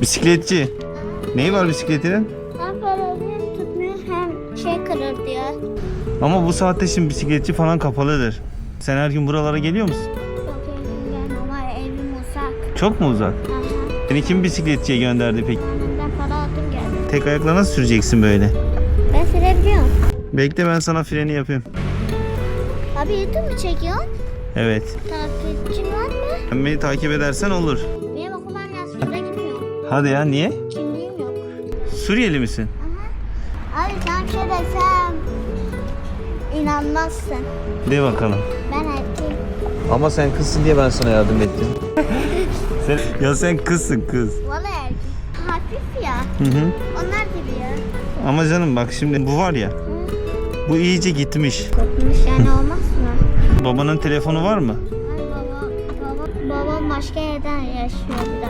Bisikletçi. Neyi var bisikletinin? Hem paralel tutmuyor hem şey kırır diyor. Ama bu saatte şimdi bisikletçi falan kapalıdır. Sen her gün buralara geliyor musun? Çok yani ama evim uzak. Çok mu uzak? Aha. Seni kim bisikletçiye gönderdi peki? Ben para aldım geldim. Tek ayakla nasıl süreceksin böyle? Ben sürebiliyorum. Bekle ben sana freni yapayım. Abi YouTube mu çekiyorsun? Evet. Takipçin var mı? Beni takip edersen olur. Hadi ya niye? Kimliğim yok. Suriyeli misin? Aha. Abi sen desem inanmazsın. De bakalım. Ben erkeğim. Ama sen kızsın diye ben sana yardım ettim. sen, ya sen kızsın kız. Valla erkek. Hafif ya. Hı hı. Onlar gibi ya. Ama canım bak şimdi bu var ya. Hı. Bu iyice gitmiş. Kopmuş yani olmaz mı? Babanın telefonu var mı? Ay baba, baba, babam başka yerden yaşıyor.